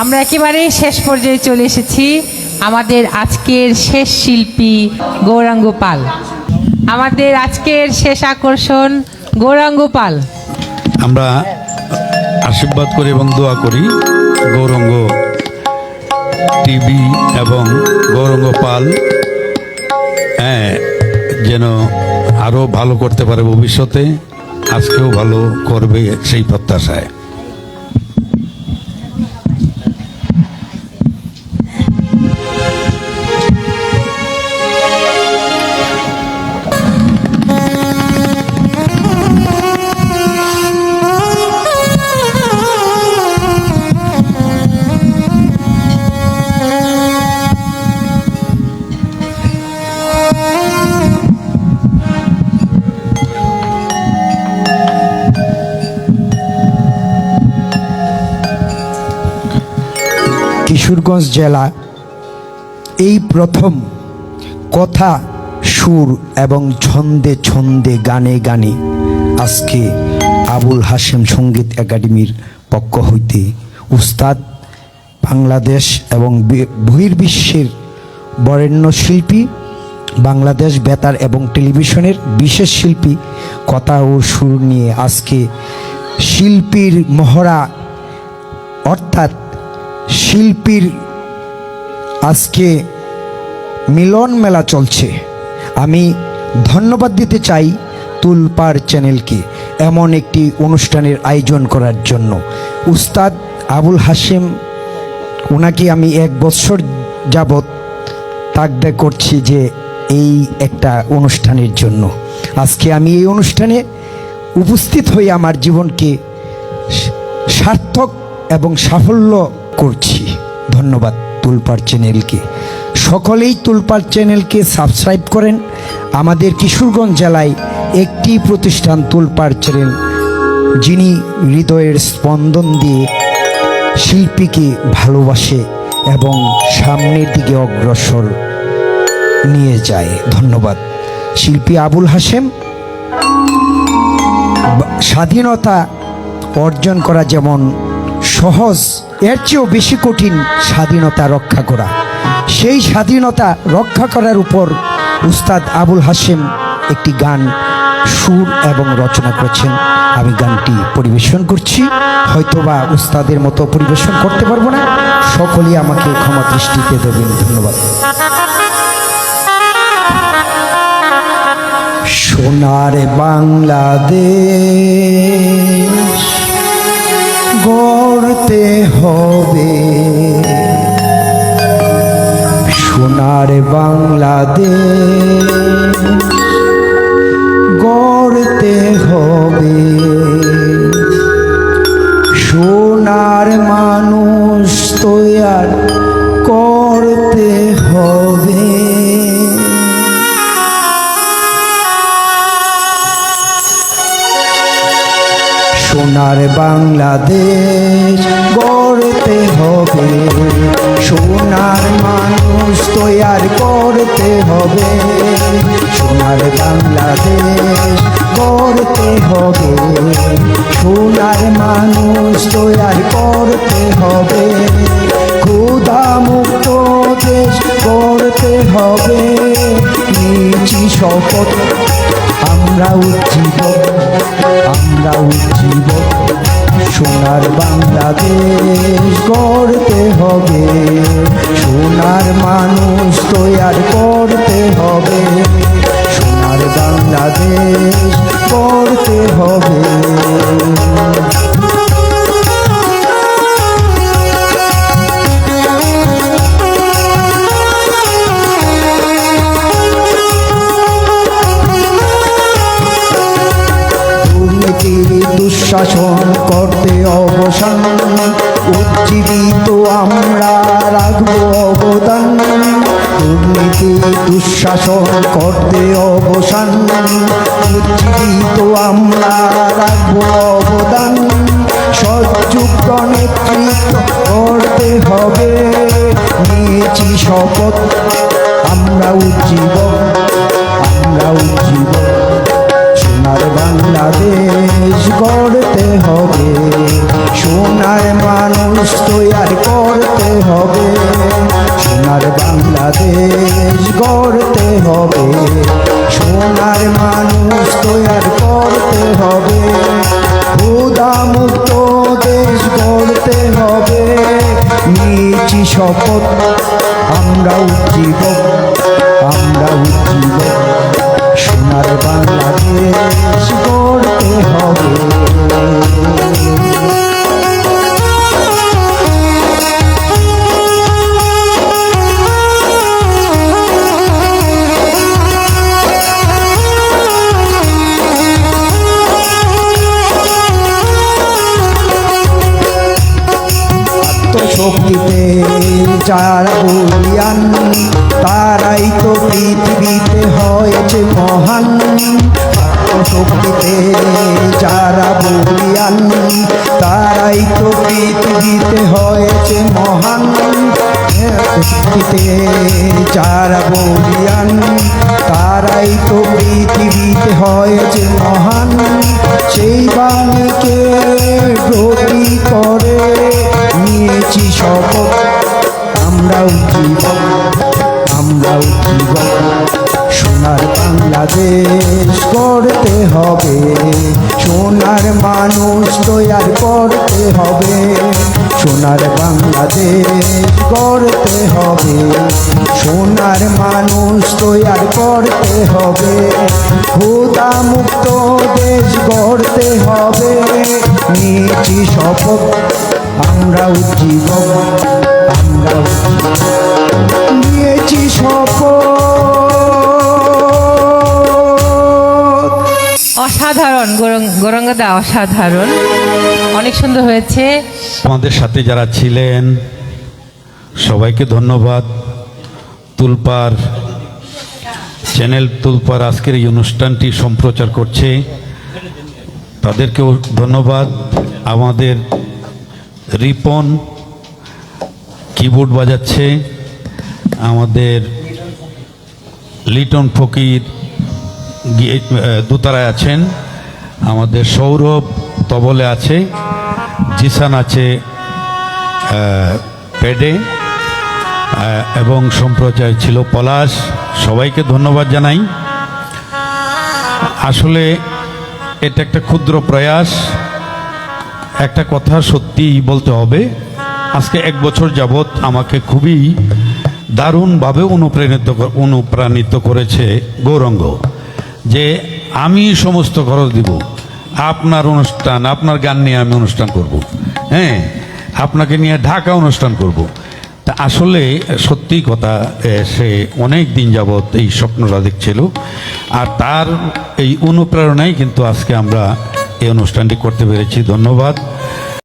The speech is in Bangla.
আমরা একেবারে শেষ পর্যায়ে চলে এসেছি আমাদের আজকের শেষ শিল্পী গৌরাঙ্গ পাল। আমাদের আজকের শেষ আকর্ষণ গৌরাঙ্গ পাল। আমরা আশীর্বাদ করি এবং দোয়া করি গৌরঙ্গ টিভি এবং গৌরঙ্গ পাল হ্যাঁ যেন আরও ভালো করতে পারে ভবিষ্যতে, আজকেও ভালো করবে সেই প্রত্যাশায়। কিশোরগঞ্জ জেলা, এই প্রথম কথা সুর এবং ছন্দে ছন্দে গানে গানে আজকে আবুল হাশেম সংগীত একাডেমির পক্ষ হইতে উস্তাদ বাংলাদেশ এবং বহির্বিশ্বের বরেণ্য শিল্পী, বাংলাদেশ বেতার এবং টেলিভিশনের বিশেষ শিল্পী কথা ও সুর নিয়ে আজকে শিল্পীর মহড়া অর্থাৎ শিল্পীর আজকে মিলন মেলা চলছে। আমি ধন্যবাদ দিতে চাই তুলপার চ্যানেলকে এমন একটি অনুষ্ঠানের আয়োজন করার জন্য। উস্তাদ আবুল হাসিম ওনাকে আমি এক বছর যাবৎ তাকদে করছি যে এই একটা অনুষ্ঠানের জন্য। আজকে আমি এই অনুষ্ঠানে উপস্থিত হয়ে আমার জীবনকে সার্থক এবং সাফল্য করছি। ধন্যবাদ তুলপার চ্যানেলকে। সকলেই তুলপার চ্যানেলকে সাবস্ক্রাইব করেন। আমাদের কিশোরগঞ্জ জেলায় একটি প্রতিষ্ঠান তুলপার চ্যানেল, যিনি হৃদয়ের স্পন্দন দিয়ে শিল্পীকে ভালোবাসে এবং সামনের দিকে অগ্রসর নিয়ে যায়। ধন্যবাদ। শিল্পী আবুল হাসেম স্বাধীনতা অর্জন করা যেমন সহজ, এর চেয়েও বেশি কঠিন স্বাধীনতা রক্ষা করা। সেই স্বাধীনতা রক্ষা করার উপর উস্তাদ আবুল হাসেম একটি গান, সুর এবং রচনা করেছেন। আমি গানটি পরিবেশন করছি, হয়তোবা উস্তাদের মতো পরিবেশন করতে পারব না। সকলেই আমাকে ক্ষমা দৃষ্টিতে দেবেন, ধন্যবাদ। সোনার বাংলাদেশ গড়তে হবে। সোনার বাংলাদেশ গড়তে হবে। সোনার মানুষ তৈয়ার সোনার বাংলাদেশ গড়তে হবে। সোনার মানুষ তৈয়ার করতে হবে। সোনার বাংলাদেশ গড়তে হবে। সোনার মানুষ তৈয়ার করতে হবে। ক্ষুধা মুক্ত দেশ গড়তে হবে। নিচি শপথ আমরা উজ্জীব আমরা উজ্জীব সোনার বাংলাদেশ করতে হবে। সোনার মানুষ তৈয়ার করতে দুঃশাসন করতে অবসান। উজ্জীবিত আমরা অবদান। সযোগ্য নেতৃত্ব করতে হবে। নিয়েছি শপথ আমরা উজ্জীবক শপথ আমরা উজ্জীবক যারা বলিয়ান, তারাই তো পৃথিবীতে হয়েছে মহান। আত্মশক্তিতে যারা বলিয়ান, তারাই তো পৃথিবীতে হয়েছে মহান। আত্মশক্তিতে যারা বলিয়ান, তারাই তো পৃথিবীতে হয়েছে মহান। সেই বাণীকে ব্রতি করে নিয়েছি শপথ আমরা উজ্জীবক আমরা উজ্জীবক সোনার বাংলাদেশ করতে হবে, সোনার মানুষ তৈয়ার করতে হবে। সোনার বাংলাদেশ করতে হবে, সোনার মানুষ তৈয়ার করতে হবে। ক্ষুদা মুক্ত দেশ গড়তে হবে, নিচি শপথ আমরা উজ্জীবক আমরা নিয়েছি শপথ। অসাধারণ গৌরং- গৌরাঙ্গদা অসাধারণ। অনেক সুন্দর হয়েছে। আমাদের সাথে যারা ছিলেন সবাইকে ধন্যবাদ। তুলপার চ্যানেল তুলপার আজকের এই অনুষ্ঠানটি সম্প্রচার করছে। তাদেরকেও ধন্যবাদ। আমাদের রিপন কিবোর্ড বাজাচ্ছে। আমাদের লিটন ফকির দোতারায় আছেন। আমাদের সৌরভ তবলে আছে। জিসান আছে পেডে। এবং সম্প্রচার ছিল পলাশ। সবাইকে ধন্যবাদ জানাই। আসলে এটা একটা ক্ষুদ্র প্রয়াস। একটা কথা সত্যি বলতে হবে। আজকে এক বছর যাবৎ আমাকে খুবই দারুণভাবে অনুপ্রাণিত অনুপ্রাণিত করেছে গৌরঙ্গ, যে আমি সমস্ত খরচ দিব। আপনার অনুষ্ঠান, আপনার গান নিয়ে আমি অনুষ্ঠান করব। হ্যাঁ আপনাকে নিয়ে ঢাকা অনুষ্ঠান করব। তা আসলে সত্যি কথা সে অনেক দিন যাবৎ এই স্বপ্নটা দেখছিল। আর তার এই অনুপ্রেরণাই কিন্তু আজকে আমরা এই অনুষ্ঠানটি করতে পেরেছি। ধন্যবাদ।